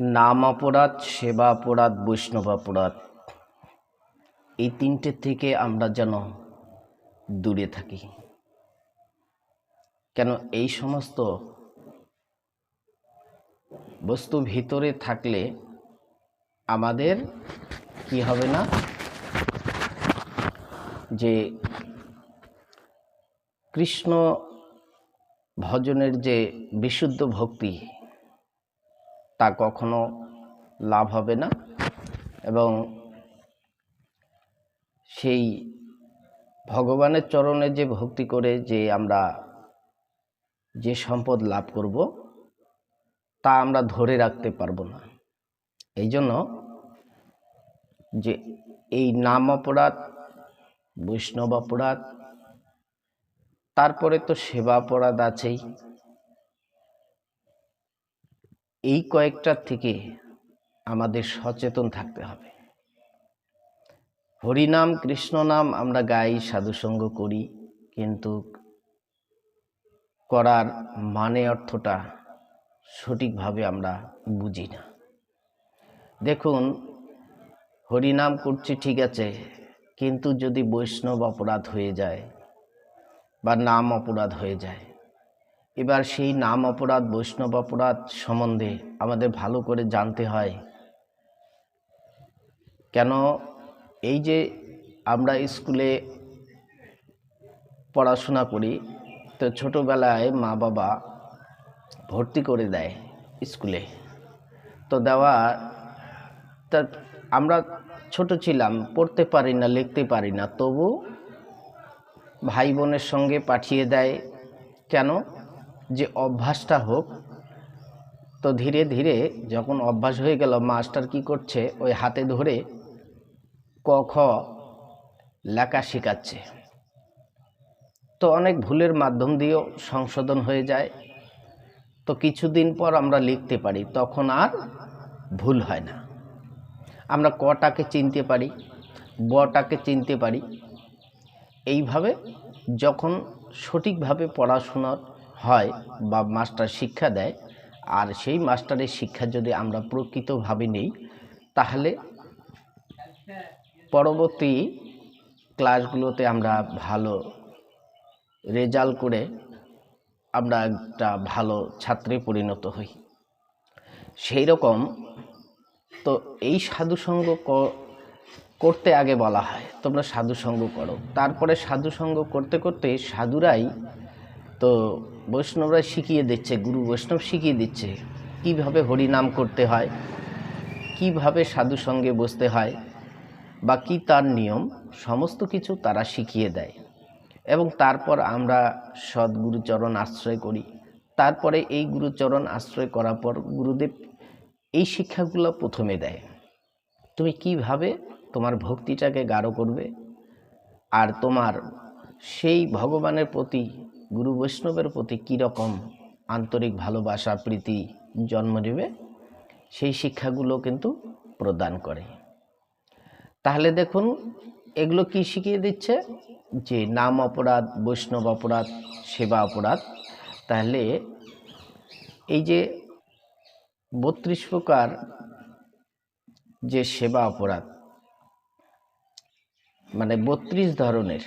নাম অপরাধ, সেবা অপরাধ, বৈষ্ণব অপরাধ। এই তিনটে থেকে আমরা যেন দূরে থাকি। কেন এই সমস্ত বস্তু ভিতরে থাকলে আমাদের কি হবে না? যে কৃষ্ণ ভজনের যে বিশুদ্ধ ভক্তি তা কখনো লাভ হবে না এবং সেই ভগবানের চরণে যে ভক্তি করে যে আমরা যে সম্পদ লাভ করব, তা আমরা ধরে রাখতে পারব না। এই জন্য যে এই নাম অপরাধ, বৈষ্ণব অপরাধ, তারপরে তো সেবা অপরাধ আছেই। এই কয়েকটার থেকে আমাদের সচেতন থাকতে হবে। হরিনাম কৃষ্ণ নাম আমরা গাই, সাধুসঙ্গ করি, কিন্তু করার মানে অর্থটা সঠিকভাবে আমরা বুঝি না। দেখুন হরিনাম করছি ঠিক আছে, কিন্তু যদি বৈষ্ণব অপরাধ হয়ে যায় বা নাম অপরাধ হয়ে যায় এবার সেই নাম অপরাধ, বৈষ্ণব অপরাধ সম্বন্ধে আমাদের ভালো করে জানতে হয়। কেন এই যে আমরা স্কুলে পড়াশোনা করি, তো ছোটোবেলায় মা বাবা ভর্তি করে দেয় স্কুলে। তো দেওয়া, তা আমরা ছোট ছিলাম, পড়তে পারি না, লিখতে পারি না। তবু ভাই বোনের সঙ্গে পাঠিয়ে দেয়। কেন? যে অভ্যাসটা হোক, তো ধীরে ধীরে যখন অভ্যাস হয়ে গেল, মাস্টার কি করছে? ওই হাতে ধরে ক, খ লেখা শেখাচ্ছে। তো অনেক ভুলের মাধ্যম দিয়েও সংশোধন হয়ে যায়। তো কিছুদিন পর আমরা লিখতে পারি, তখন আর ভুল হয় না। আমরা কটাকে চিনতে পারি, বটাকে চিনতে পারি। এইভাবে যখন সঠিকভাবে পড়াশোনা হয় বা মাস্টার শিক্ষা দেয়, আর সেই মাস্টারের শিক্ষা যদি আমরা প্রকৃতভাবে নেই, তাহলে পরবর্তী ক্লাসগুলোতে আমরা ভালো রেজাল্ট করে আমরা একটা ভালো ছাত্রে পরিণত হই। সেই রকম তো এই সাধুসঙ্গ করতে আগে বলা হয়, তোমরা সাধুসঙ্গ করো। তারপরে সাধুসঙ্গ করতে করতে সাধুরাই তো বৈষ্ণবরা শিখিয়ে দিচ্ছে, গুরু বৈষ্ণব শিখিয়ে দিচ্ছে, কীভাবে হরিনাম করতে হয়, কীভাবে সাধু সঙ্গে বসতে হয়, বা কী তার নিয়ম, সমস্ত কিছু তারা শিখিয়ে দেয়। এবং তারপর আমরা সদ্গুরুচরণ আশ্রয় করি। তারপরে এই গুরুচরণ আশ্রয় করার পর গুরুদেব এই শিক্ষাগুলো প্রথমে দেয়। তুমি কীভাবে তোমার ভক্তিটাকে গাঢ় করবে? আর তোমার সেই ভগবানের প্রতি গুরু বৈষ্ণবের প্রতি কীরকম আন্তরিক ভালোবাসা, প্রীতি জন্ম নেবে, সেই শিক্ষাগুলো কিন্তু প্রদান করে। তাহলে দেখুন, এগুলো কি শিখিয়ে দিচ্ছে? যে নাম অপরাধ, বৈষ্ণব অপরাধ, সেবা অপরাধ। তাহলে এই যে বত্রিশ প্রকার যে সেবা অপরাধ মানে বত্রিশ ধরনের,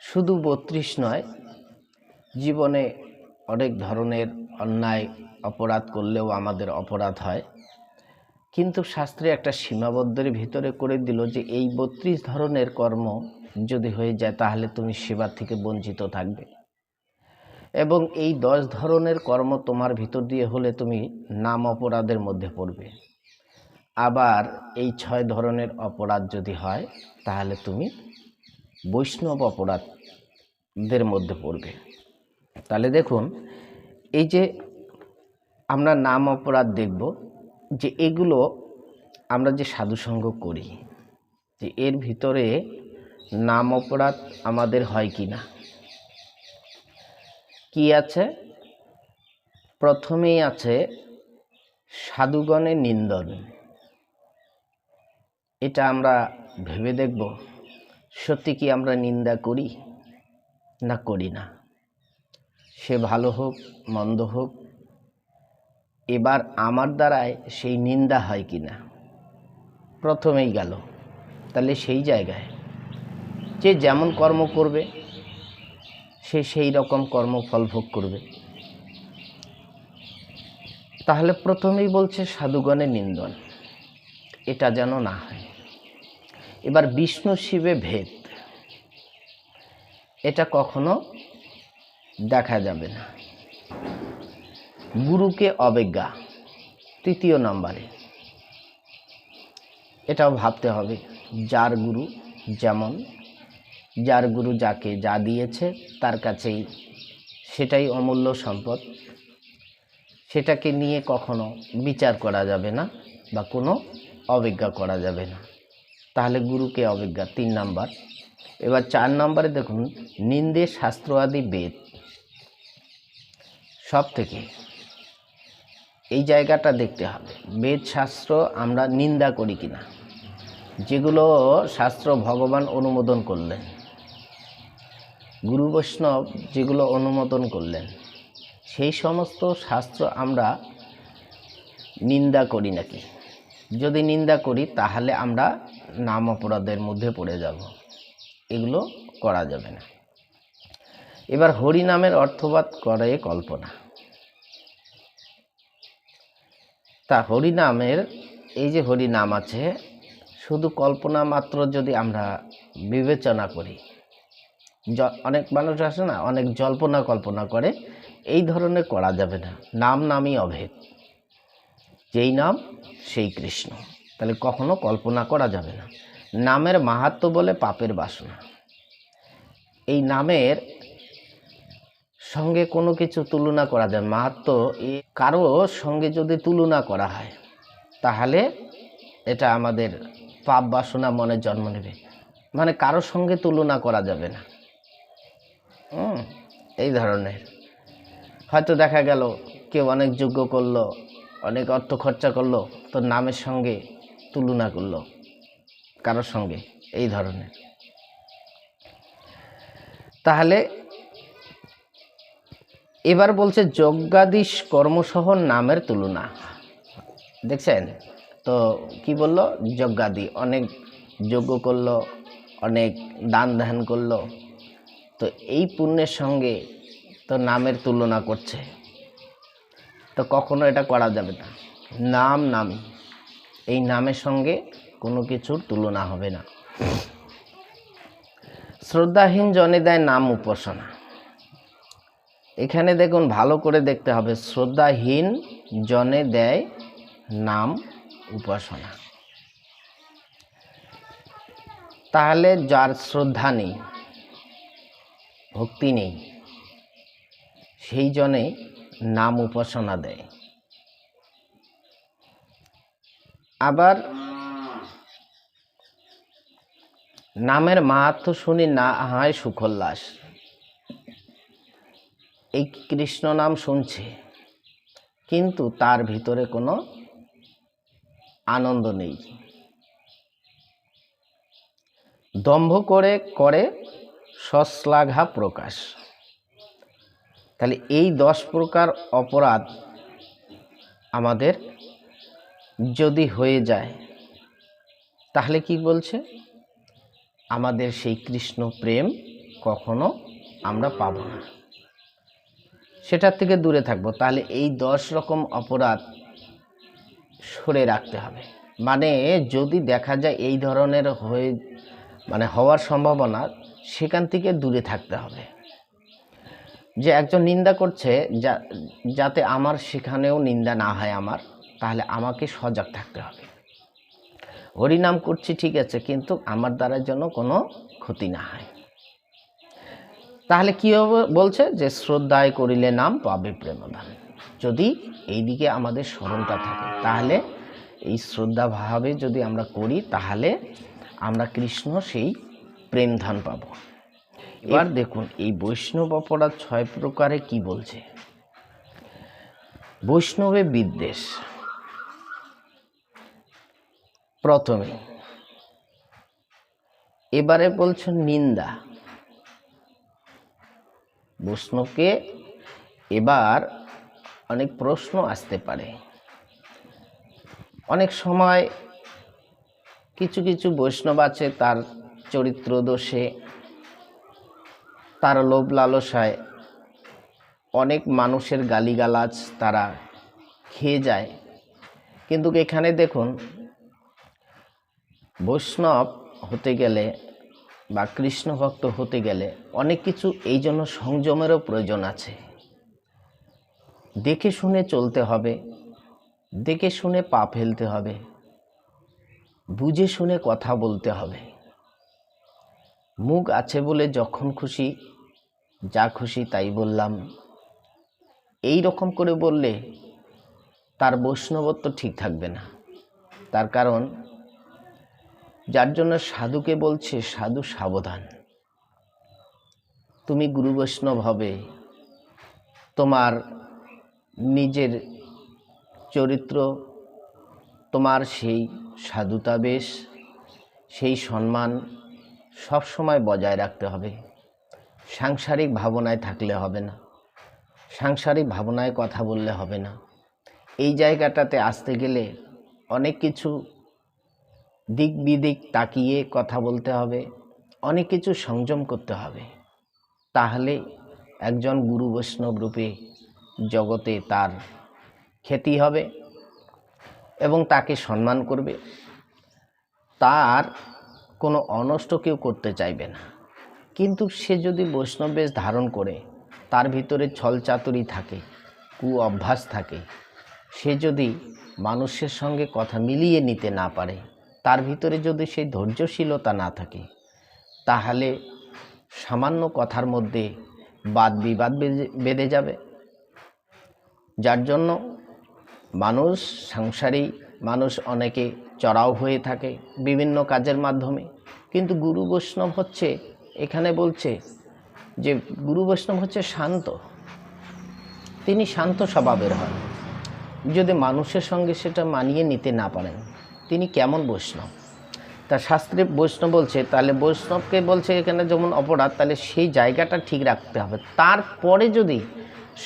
শুধু বত্রিশ নয় জীবনে অনেক ধরনের অন্যায়, অপরাধ করলেও আমাদের অপরাধ হয়। কিন্তু শাস্ত্রে একটা সীমাবদ্ধের ভিতরে করে দিল যে, এই বত্রিশ ধরনের কর্ম যদি হয়ে যায়, তাহলে তুমি সেবা থেকে বঞ্চিত থাকবে। এবং এই দশ ধরনের কর্ম তোমার ভিতর দিয়ে হলে তুমি নাম অপরাধের মধ্যে পড়বে। আবার এই ছয় ধরনের অপরাধ যদি হয়, তাহলে তুমি বৈষ্ণব অপরাধদের মধ্যে পড়বে। তাহলে দেখুন, এই যে আমরা নাম অপরাধ দেখব যে এগুলো আমরা যে সাধুসঙ্গ করি, যে এর ভিতরে নাম অপরাধ আমাদের হয় কি না? কি আছে? প্রথমেই আছে সাধুগণের নিন্দন। এটা আমরা ভেবে দেখব, সত্যি কি আমরা নিন্দা করি না করি না? সে ভালো হোক, মন্দ হোক, এবার আমার দ্বারায় সেই নিন্দা হয় কি না? প্রথমেই গেল। তাহলে সেই জায়গায় যে যেমন কর্ম করবে, সে সেই রকম কর্মফল ভোগ করবে। তাহলে প্রথমেই বলছে সাধুগণের নিন্দন, এটা যেন না হয়। এবার বিষ্ণু শিবে ভেদ, এটা কখনো দেখা যাবে না। গুরুকে অবজ্ঞা, তৃতীয় নম্বরে। এটাও ভাবতে হবে, যার গুরু যেমন, যার গুরু যাকে যা দিয়েছে তার কাছেই সেটাই অমূল্য সম্পদ। সেটাকে নিয়ে কখনো বিচার করা যাবে না বা কোনো অবজ্ঞা করা যাবে না। তাহলে গুরুকে অবজ্ঞা, তিন নাম্বার। এবার চার নম্বরে দেখুন, নিন্দে শাস্ত্র আদি বেদ। সব থেকে এই জায়গাটা দেখতে হবে। বেদ শাস্ত্র আমরা নিন্দা করি কিনা? যেগুলো শাস্ত্র ভগবান অনুমোদন করলেন। গুরু বৈষ্ণব যেগুলো অনুমোদন করলেন, সেই সমস্ত শাস্ত্র আমরা নিন্দা করি নাকি? যদি নিন্দা করি, তাহলে আমরা নাম অপরাধের মধ্যে পড়ে যাব। এগুলো করা যাবে না। এবার হরি নামের অর্থবাদ করে কল্পনা। তা হরি নামের এই যে হরি নাম আছে, শুধু কল্পনা মাত্র যদি আমরা বিবেচনা করি অনেক মানুষ আছে না, অনেক জল্পনা কল্পনা করে, এই ধরনের করা যাবে না। নাম নামই অভেদ। যেই নাম, সেই কৃষ্ণ। তাহলে কখনো কল্পনা করা যাবে না। নামের মাহাত্ম বলে পাপের বাসনা। এই নামের সঙ্গে কোনো কিছু তুলনা করা যায়। মাহাত্ম কারও সঙ্গে যদি তুলনা করা হয়, তাহলে এটা আমাদের পাপ বাসনা মনে জন্ম নেবে। মানে কারোর সঙ্গে তুলনা করা যাবে না। এই ধরনের। হয়তো দেখা গেল কেউ অনেক যোগ্য করল, অনেক অর্থ খরচা করল, তো নামের সঙ্গে তুলনা করল। কারোর সঙ্গে, এই ধরনের। তাহলে এবার বলছে যজ্ঞাদিশ কর্মসহ নামের তুলনা। দেখছেন? তো কি বলল? যজ্ঞাদি, অনেক যজ্ঞ করল, অনেক দান ধ্যান করল। তো এই পুণ্যের সঙ্গে তো নামের তুলনা করছে। তো কখনো এটা করা যাবে না। নাম নামই এই নামের সঙ্গে কোনো কিছুর তুলনা হবে না। শ্রদ্ধাহীন জনে দেয় নাম উপাসনা। এখানে দেখুন, ভালো করে দেখতে হবে। শ্রদ্ধাহীন জনে দেয় নাম উপাসনা। তাহলে যার শ্রদ্ধা নেই, ভক্তি নেই, সেই জনে নাম উপাসনা দেয়। আবার নামের মাহাত্ম শুনি না, হয় সুখোল্লাস। এই কৃষ্ণ নাম শুনছে, কিন্তু তার ভিতরে কোনো আনন্দ নেই। দম্ভ করে করে সশ্লাঘা প্রকাশ। তাহলে এই দশ প্রকার অপরাধ আমাদের যদি হয়ে যায়, তাহলে কি বলছে? আমাদের সেই কৃষ্ণ প্রেম কখনো আমরা পাবো না। সেটার থেকে দূরে থাকব। তাহলে এই দশ রকম অপরাধ সরে রাখতে হবে। মানে যদি দেখা যায় এই ধরনের হয়ে মানে হওয়ার সম্ভাবনা, সেখান থেকে দূরে থাকতে হবে। যে একজন নিন্দা করছে, যা, যাতে আমার সেখানেও নিন্দা না হয় আমার, তাহলে আমাকে সজাগ থাকতে হবে। হরিনাম করছি ঠিক আছে, কিন্তু আমার দ্বারা যেন কোনো ক্ষতি না হয়। তাহলে কি হবে? বলছে যে শ্রদ্ধায় করিলে নাম পাবে প্রেমদান যদি এই দিকে আমাদের স্মরণটা থাকে তাহলে এই শ্রদ্ধা ভাবে যদি আমরা করি তাহলে আমরা কৃষ্ণ সেই প্রেমধান পাব। এবার দেখুন এই বৈষ্ণব অপরাধ ছয় প্রকারে কি বলছে? বৈষ্ণবে বিদ্বেষ প্রথমে। এবারে বলছেন নিন্দা। বৈষ্ণবকে এবার অনেক প্রশ্ন আসতে পারে। অনেক সময় কিছু কিছু বৈষ্ণব আছে তার চরিত্র দোষে, তার লোভ লালসায় অনেক মানুষের গালিগালাজ তারা খেয়ে যায়। কিন্তু এখানে দেখুন, বৈষ্ণব হতে গেলে বা কৃষ্ণ ভক্ত হতে গেলে অনেক কিছু এই জন্য সংযমেরও প্রয়োজন আছে। দেখে শুনে চলতে হবে, দেখে শুনে পা ফেলতে হবে, বুঝে শুনে কথা বলতে হবে। মুখ আছে বলে যখন খুশি, যা খুশি তাই বললাম। এই রকম করে বললে তার বৈষ্ণবত্ব ঠিক থাকবে না। তার কারণ যার জন্য সাধুকে বলছে, সাধু সাবধান। তুমি গুরু বৈষ্ণব হবে। তোমার নিজের চরিত্র, তোমার সেই সাধুতা বেশ, সেই সম্মান সব সময় বজায় রাখতে হবে। সাংসারিক ভাবনায় থাকলে হবে না। সাংসারিক ভাবনায় কথা বললে হবে না। এই জায়গাটাতে আসতে গেলে অনেক কিছু দিক বিদিক তাকিয়ে কথা বলতে হবে, অনেক কিছু সংযম করতে হবে। তাহলে একজন গুরু বৈষ্ণব রূপে জগতে তার খ্যাতি হবে এবং তাকে সম্মান করবে। তার কোনো অনষ্ট কেউ করতে চাইবে না। কিন্তু সে যদি বৈষ্ণব বেশ ধারণ করে, তার ভিতরে ছলচাতুরি থাকে, কু অভ্যাস থাকে, সে যদি মানুষের সঙ্গে কথা মিলিয়ে নিতে না পারে তার ভিতরে যদি সেই ধৈর্যশীলতা না থাকে, তাহলে সামান্য কথার মধ্যে বাদ বিবাদ বেঁধে যাবে। যার জন্য মানুষ সংসারী মানুষ অনেকে চড়াও হয়ে থাকে বিভিন্ন কাজের মাধ্যমে। কিন্তু গুরু বৈষ্ণব হচ্ছে, এখানে বলছে যে গুরু বৈষ্ণব হচ্ছে শান্ত। তিনি শান্ত স্বভাবের হন যদি মানুষের সঙ্গে সেটা মানিয়ে নিতে না পারেন তিনি কেমন বৈষ্ণব? তা শাস্ত্রে বৈষ্ণব বলছে, তাহলে বৈষ্ণবকে বলছে এখানে যেমন অপরাধ, তাহলে সেই জায়গাটা ঠিক রাখতে হবে। তারপরে যদি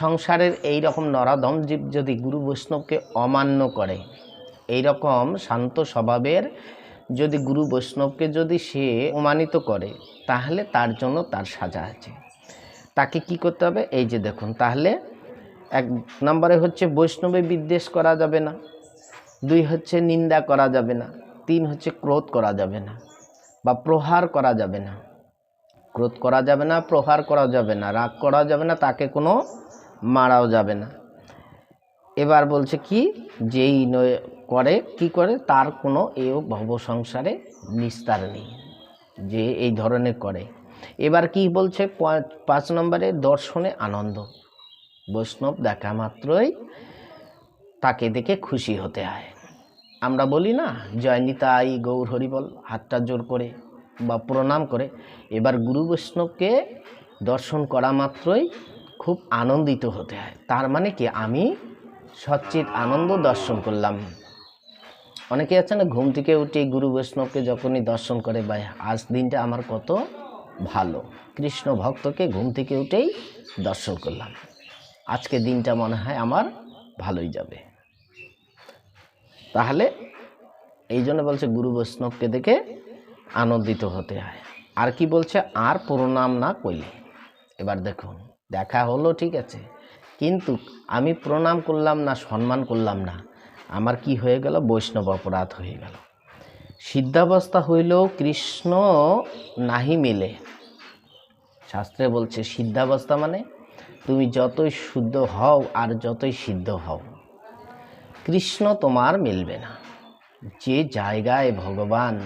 সংসারের এই রকম নরাধম জীব যদি গুরু বৈষ্ণবকে অমান্য করে এই রকম শান্ত স্বভাবের যদি গুরু বৈষ্ণবকে যদি সে অমানিত করে, তাহলে তার জন্য তার সাজা আছে। তাকে কি করতে হবে? এই যে দেখুন, তাহলে এক নম্বরে হচ্ছে বৈষ্ণবে বিদ্বেষ করা যাবে না। দুই হচ্ছে নিন্দা করা যাবে না, তিন হচ্ছে ক্রোধ করা যাবে না বা প্রহার করা যাবে না। ক্রোধ করা যাবে না, প্রহার করা যাবে না, রাগ করা যাবে না, তাকে কোনো মারাও যাবে না। এবার বলছে কি, যেই করে, কি করে? তার কোনো এও ভব সংসারে নিস্তার নেই, যে এই ধরনের করে। এবার কি বলছে? পাঁচ নম্বরে দর্শনে আনন্দ, বৈষ্ণব দেখা মাত্রই তাকে দেখে খুশি হতে হয়। আমরা বলি না জয় নিতাই গৌর হরিবল, হাতটা জোর করে বা প্রণাম করে। এবার গুরু বৈষ্ণবকে দর্শন করা মাত্রই খুব আনন্দিত হতে হয়। তার মানে কি, আমি সচ্চিত আনন্দ দর্শন করলাম। অনেকে আছে না, ঘুম থেকে উঠে গুরু বৈষ্ণবকে যখনই দর্শন করে, ভাই, আজ দিনটা আমার কত ভালো। কৃষ্ণ ভক্তকে ঘুম থেকে উঠেই দর্শন করলাম। আজকে দিনটা মনে হয় আমার ভালোই যাবে। তাহলে এই জন্য বলছে গুরু বৈষ্ণবকে দেখে আনন্দিত হতে হয়। আর কি বলছে? আর প্রণাম না করলে এবার দেখুন, দেখা হলো, ঠিক আছে। কিন্তু আমি প্রণাম করলাম না, সম্মান করলাম না। আমার কি হয়ে গেল? বৈষ্ণব অপরাধ হয়ে গেল। সিদ্ধাবস্থা হইলেও কৃষ্ণ নাহি মিলে। শাস্ত্রে বলছে, সিদ্ধাবস্থা মানে তুমি যতই শুদ্ধ হও আর যতই সিদ্ধ হও। কৃষ্ণ তোমার মিলবে না। যে জায়গায় ভগবান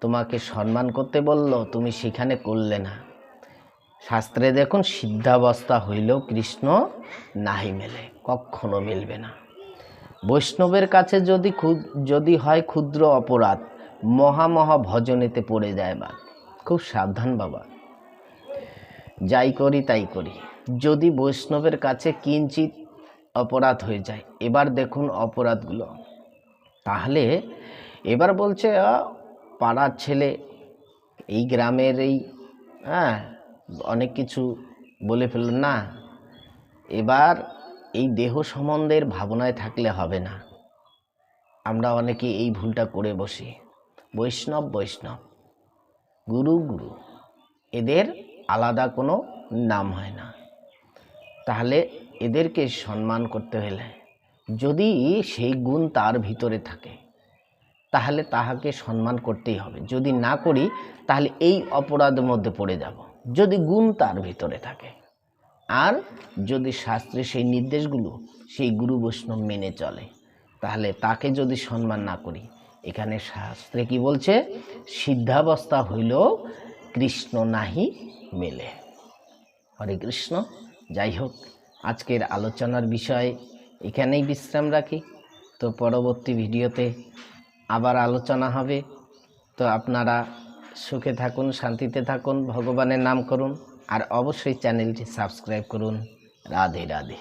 তোমাকে সম্মান করতে বলল, তুমি সেখানে করলে না। শাস্ত্রে দেখুন, সিদ্ধাবস্থা হইলেও কৃষ্ণ নাহি মেলে, কখনো মিলবে না। বৈষ্ণবের কাছে যদি যদি হয় ক্ষুদ্র অপরাধ মহা মহা ভজনেতে পড়ে যায় বা খুব সাবধান বাবা। যাই করি, তাই করি। যদি বৈষ্ণবের কাছে কিঞ্চিত অপরাধ হয়ে যায়। এবার দেখুন অপরাধগুলো। তাহলে এবার বলছে পাড়ার ছেলে এই গ্রামের এই হ্যাঁ অনেক কিছু বলে ফেলল, না। এবার এই দেহ সম্বন্ধের ভাবনায় থাকলে হবে না। আমরা অনেকে এই ভুলটা করে বসি। বৈষ্ণব বৈষ্ণব, গুরু গুরু, এদের আলাদা কোনো নাম হয় না। তাহলে এদেরকে সম্মান করতে হলে যদি সেই গুণ তার ভিতরে থাকে, তাহলে তাহাকে সম্মান করতেই হবে। যদি না করি, তাহলে এই অপরাধের মধ্যে পড়ে যাব, যদি গুণ তার ভিতরে থাকে। আর যদি শাস্ত্রে সেই নির্দেশগুলো সেই গুরু বৈষ্ণব মেনে চলে, তাহলে তাকে যদি সম্মান না করি, এখানে শাস্ত্রে কি বলছে? সিদ্ধাবস্থা হইল কৃষ্ণ নাহি মেলে। হরে কৃষ্ণ। যাই হোক, আজকের আলোচনার বিষয় এখানেই বিশ্রাম রাখি। তো পরবর্তী ভিডিওতে আবার আলোচনা হবে। তো আপনারা সুখে থাকুন, শান্তিতে থাকুন, ভগবানের নাম করুন, আর অবশ্যই চ্যানেলটি সাবস্ক্রাইব করুন। রাধে রাধে।